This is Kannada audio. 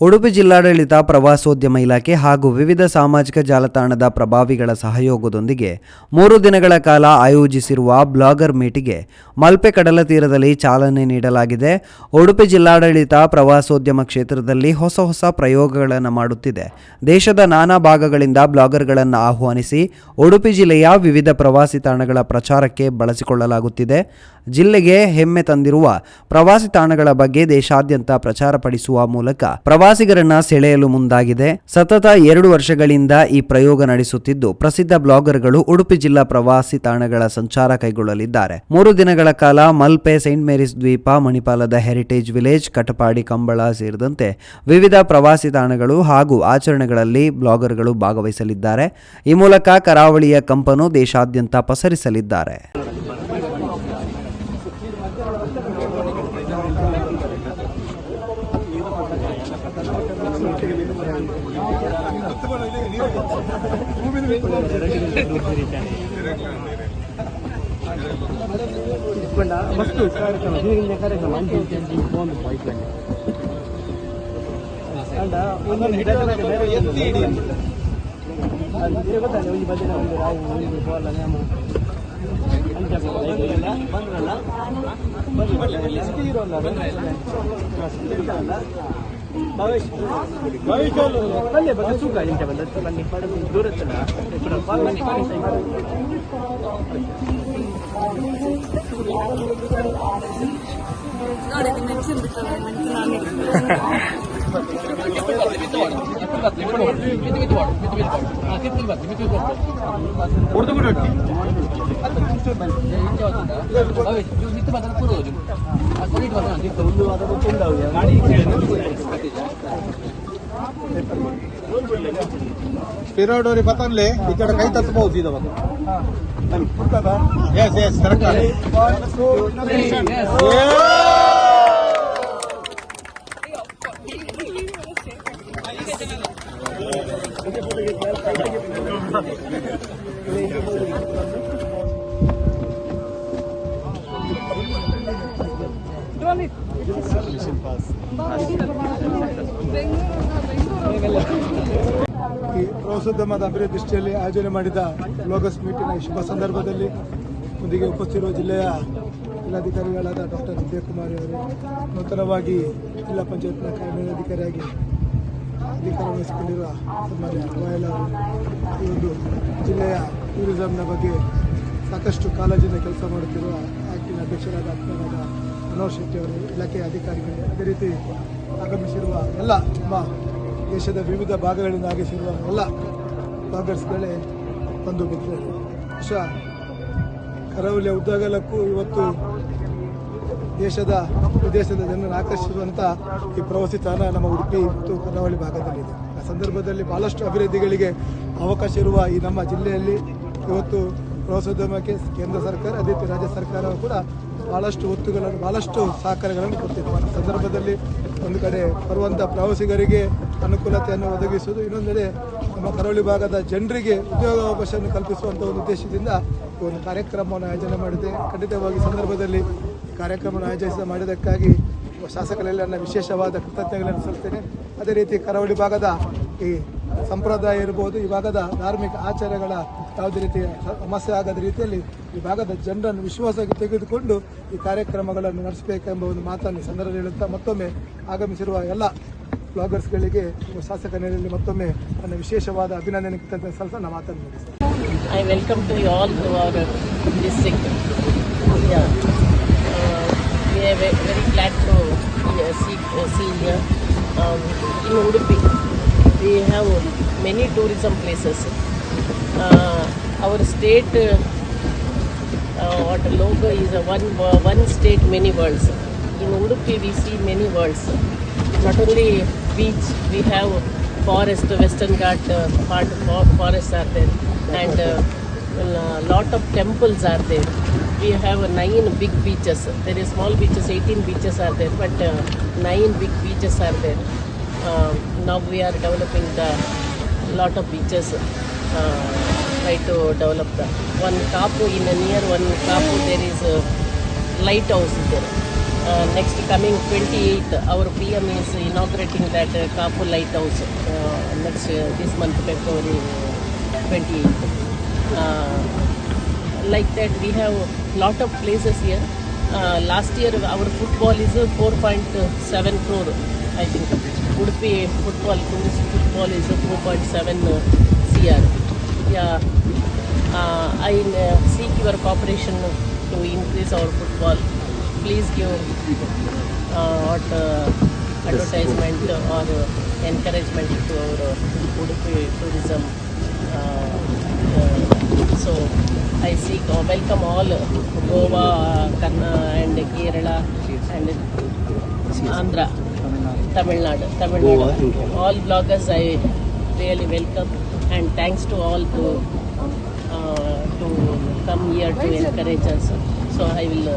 ಉಡುಪಿ ಜಿಲ್ಲಾಡಳಿತ ಪ್ರವಾಸೋದ್ಯಮ ಇಲಾಖೆ ಹಾಗೂ ವಿವಿಧ ಸಾಮಾಜಿಕ ಜಾಲತಾಣದ ಪ್ರಭಾವಿಗಳ ಸಹಯೋಗದೊಂದಿಗೆ ಮೂರು ದಿನಗಳ ಕಾಲ ಆಯೋಜಿಸಿರುವ ಬ್ಲಾಗರ್ ಮೀಟಿಗೆ ಮಲ್ಪೆ ಕಡಲ ತೀರದಲ್ಲಿ ಚಾಲನೆ ನೀಡಲಾಗಿದೆ. ಉಡುಪಿ ಜಿಲ್ಲಾಡಳಿತ ಪ್ರವಾಸೋದ್ಯಮ ಕ್ಷೇತ್ರದಲ್ಲಿ ಹೊಸ ಹೊಸ ಪ್ರಯೋಗಗಳನ್ನು ಮಾಡುತ್ತಿದೆ. ದೇಶದ ನಾನಾ ಭಾಗಗಳಿಂದ ಬ್ಲಾಗರ್ಗಳನ್ನು ಆಹ್ವಾನಿಸಿ ಉಡುಪಿ ಜಿಲ್ಲೆಯ ವಿವಿಧ ಪ್ರವಾಸಿ ತಾಣಗಳ ಪ್ರಚಾರಕ್ಕೆ ಬಳಸಿಕೊಳ್ಳಲಾಗುತ್ತಿದೆ. ಜಿಲ್ಲೆಗೆ ಹೆಮ್ಮೆ ತಂದಿರುವ ಪ್ರವಾಸಿ ತಾಣಗಳ ಬಗ್ಗೆ ದೇಶಾದ್ಯಂತ ಪ್ರಚಾರಪಡಿಸುವ ಮೂಲಕ ಪ್ರವಾಸಿಗರನ್ನ ಸೆಳೆಯಲು ಮುಂದಾಗಿದೆ. ಸತತ ಎರಡು ವರ್ಷಗಳಿಂದ ಈ ಪ್ರಯೋಗ ನಡೆಸುತ್ತಿದ್ದು, ಪ್ರಸಿದ್ಧ ಬ್ಲಾಗರ್ಗಳು ಉಡುಪಿ ಜಿಲ್ಲಾ ಪ್ರವಾಸಿ ತಾಣಗಳ ಸಂಚಾರ ಕೈಗೊಳ್ಳಲಿದ್ದಾರೆ. ಮೂರು ದಿನಗಳ ಕಾಲ ಮಲ್ಪೆ, ಸೈಂಟ್ ಮೇರಿಸ್ ದ್ವೀಪ, ಮಣಿಪಾಲದ ಹೆರಿಟೇಜ್ ವಿಲೇಜ್, ಕಟಪಾಡಿ, ಕಂಬಳ ಸೇರಿದಂತೆ ವಿವಿಧ ಪ್ರವಾಸಿ ತಾಣಗಳು ಹಾಗೂ ಆಚರಣೆಗಳಲ್ಲಿ ಬ್ಲಾಗರ್ಗಳು ಭಾಗವಹಿಸಲಿದ್ದಾರೆ. ಈ ಮೂಲಕ ಕರಾವಳಿಯ ಕಂಪನು ದೇಶಾದ್ಯಂತ ಪಸರಿಸಲಿದ್ದಾರೆ. ಇಟ್ಕೊಂಡ ಮಸ್ತ್ ಕಾರ್ಯಕ್ರಮ ನೀರಿನ ಕಾರ್ಯಕ್ರಮ ಒಂದು ಪೈಪ್ಲೈನ್ ಅಂಡ ಒಂದೊಂದು ಗೊತ್ತಲ್ಲ ಒಂದು ಬಂದ್ರಲ್ಲ ಬಂದ್ರಲ್ಲ ಬಂದ್ರಲ್ಲ ಸಿಟಿ ಇರೋಲ್ಲ ಬಂದ್ರಲ್ಲ ಭವೇಶ್ ಭವೇಶ್ ಬಲ್ಲೆ ಬಂದ ಸುಖ ಇಂಚೆ ಬಂದ ಬನ್ನಿ ಪಡೆದು ದೂರ ಬನ್ನಿ ನೋಡಿ ನಿಮ್ಮ ಪಿರೋಡೋರಿ ಬತ್ತನ್ಲೆ ಈ ಕಡೆ ಕೈ ತತ್ಬಹುದು ಇದು ಎಸ್ ಎಸ್ ಕರೆಕ್ಟ್ Thank. ಪ್ರವಾಸೋದ್ಯಮದ ಅಭಿವೃದ್ಧಿ ದೃಷ್ಟಿಯಲ್ಲಿ ಆಯೋಜನೆ ಮಾಡಿದ ಲೋಗಸ್ ಮೀಟಿನ ಶುಭ ಸಂದರ್ಭದಲ್ಲಿ ಮುಂದಿಗೆ ಉಪಸ್ಥಿತಿರುವ ಜಿಲ್ಲೆಯ ಜಿಲ್ಲಾಧಿಕಾರಿಗಳಾದ ಡಾಕ್ಟರ್ ವಿಜಯಕುಮಾರ್ ಅವರು, ನೂತನವಾಗಿ ಜಿಲ್ಲಾ ಪಂಚಾಯತ್ನ ಕಾರ್ಯಾಧಿಕಾರಿಯಾಗಿ ಅಧಿಕಾರ ವಹಿಸಿಕೊಂಡಿರುವ ಸನ್ಮಾನ್ಯ ಗೋಯಲ್ ಅವರು, ಈ ಒಂದು ಜಿಲ್ಲೆಯ ಟೂರಿಸಂನ ಬಗ್ಗೆ ಸಾಕಷ್ಟು ಕಾಳಜಿಯಿಂದ ಕೆಲಸ ಮಾಡುತ್ತಿರುವ ಆಕ್ಟಿನ ಅಧ್ಯಕ್ಷರಾದ ಅಧ್ಯಕ್ಷರಾದ ಮನೋಹರ್ ಶೆಟ್ಟಿ ಅವರು ಇಲಾಖೆಯ ಅಧಿಕಾರಿಗಳು ಅದೇ ರೀತಿ ಆಗಮಿಸಿರುವ ಎಲ್ಲ ನಮ್ಮ ದೇಶದ ವಿವಿಧ ಭಾಗಗಳಿಂದ ಆಗಮಿಸಿರುವ ಎಲ್ಲ ಬ್ಲಾಗರ್ಸ್ಗಳೇ ಬಂದು ಬಿದ್ದರು ಬಹುಶಃ ಕರಾವಳಿಯ ಉದ್ದಗಲಕ್ಕೂ ಇವತ್ತು ದೇಶದ ವಿದೇಶದ ಜನರನ್ನು ಆಕರ್ಷಿಸುವಂಥ ಈ ಪ್ರವಾಸಿ ತಾಣ ನಮ್ಮ ಉಡುಪಿ ಮತ್ತು ಕರಾವಳಿ ಭಾಗದಲ್ಲಿದೆ ಆ ಸಂದರ್ಭದಲ್ಲಿ ಬಹಳಷ್ಟು ಅಭಿವೃದ್ಧಿಗಳಿಗೆ ಅವಕಾಶ ಇರುವ ಈ ನಮ್ಮ ಜಿಲ್ಲೆಯಲ್ಲಿ ಇವತ್ತು ಪ್ರವಾಸೋದ್ಯಮಕ್ಕೆ ಕೇಂದ್ರ ಸರ್ಕಾರ, ಅದೇ ರಾಜ್ಯ ಸರ್ಕಾರವು ಕೂಡ ಬಹಳಷ್ಟು ಒತ್ತುಗಳನ್ನು ಭಾಳಷ್ಟು ಸಹಕಾರಗಳನ್ನು ಕೊಡ್ತಿದೆ ಆ ಸಂದರ್ಭದಲ್ಲಿ ಒಂದು ಕಡೆ ಬರುವಂಥ ಪ್ರವಾಸಿಗರಿಗೆ ಅನುಕೂಲತೆಯನ್ನು ಒದಗಿಸುವುದು, ಇನ್ನೊಂದೆಡೆ ನಮ್ಮ ಕರಾವಳಿ ಭಾಗದ ಜನರಿಗೆ ಉದ್ಯೋಗಾವಕಾಶವನ್ನು ಕಲ್ಪಿಸುವಂಥ ಒಂದು ಉದ್ದೇಶದಿಂದ ಒಂದು ಕಾರ್ಯಕ್ರಮವನ್ನು ಆಯೋಜನೆ ಮಾಡಿದೆ. ಖಂಡಿತವಾಗಿ ಸಂದರ್ಭದಲ್ಲಿ ಕಾರ್ಯಕ್ರಮವನ್ನು ಆಯೋಜಿಸಿದ ಮಾಡಿದ್ದಕ್ಕಾಗಿ ಶಾಸಕರೆಲ್ಲ ನನ್ನ ವಿಶೇಷವಾದ ಕೃತಜ್ಞತೆಗಳನ್ನು ಸಲ್ಲಿಸ್ತೇನೆ. ಅದೇ ರೀತಿ ಕರಾವಳಿ ಭಾಗದ ಈ ಸಂಪ್ರದಾಯ ಇರ್ಬೋದು ಈ ಭಾಗದ ಧಾರ್ಮಿಕ ಆಚಾರಗಳ ಯಾವುದೇ ರೀತಿಯ ಸಮಸ್ಯೆ ಆಗದ ರೀತಿಯಲ್ಲಿ ಈ ಭಾಗದ ಜನರನ್ನು ವಿಶ್ವಾಸಕ್ಕೆ ತೆಗೆದುಕೊಂಡು ಈ ಕಾರ್ಯಕ್ರಮಗಳನ್ನು ನಡೆಸಬೇಕೆಂಬ ಒಂದು ಮಾತನ್ನು ಸಂದರ್ಭ ಹೇಳುತ್ತಾ ಮತ್ತೊಮ್ಮೆ ಆಗಮಿಸಿರುವ ಎಲ್ಲ ಬ್ಲಾಗರ್ಸ್ಗಳಿಗೆ ಶಾಸಕ ನೆಲೆಯಲ್ಲಿ ಮತ್ತೊಮ್ಮೆ ನನ್ನ ವಿಶೇಷವಾದ ಅಭಿನಂದನೆ ಸಲ್ಲಿಸ ನನ್ನ ಮಾತನ್ನು I welcome to all very glad to. Yeah. Uh, we are we have many tourism places. Uh, our state, uh, uh, logo is a one, one state, many worlds. In Udupi, we see many worlds. Not only beach, we have forest, Western Ghat uh, part, for- forests are there, and uh, a lot of temples are there. We have uh, nine big beaches. There is small beaches, 18 beaches are there, but uh, nine big beaches are there. Um, now we are developing the lot of beaches. Uh, try to develop the one kapu in a near one kapu there is a lighthouse there uh, next coming 28th, our PM is inaugurating that uh, Kapu Lighthouse uh, next uh, this month, February 28th. Uh, like that, we have lot of places here. Uh, last year, our football is uh, 4.7 crore, I think. Udupi football, Kumis football is a 4.7 uh, CR. Yeah, uh, I uh, seek your cooperation to increase our football. Please give advertisement or encouragement to our uh, tourism. So, I seek uh, welcome all uh, Goa, uh, Karna, and Kerala. And, Andhra, Tamil Nadu, Tamil Nadu. All bloggers I really welcome and thanks to all to uh, to come here to encourage us. So I will. Uh,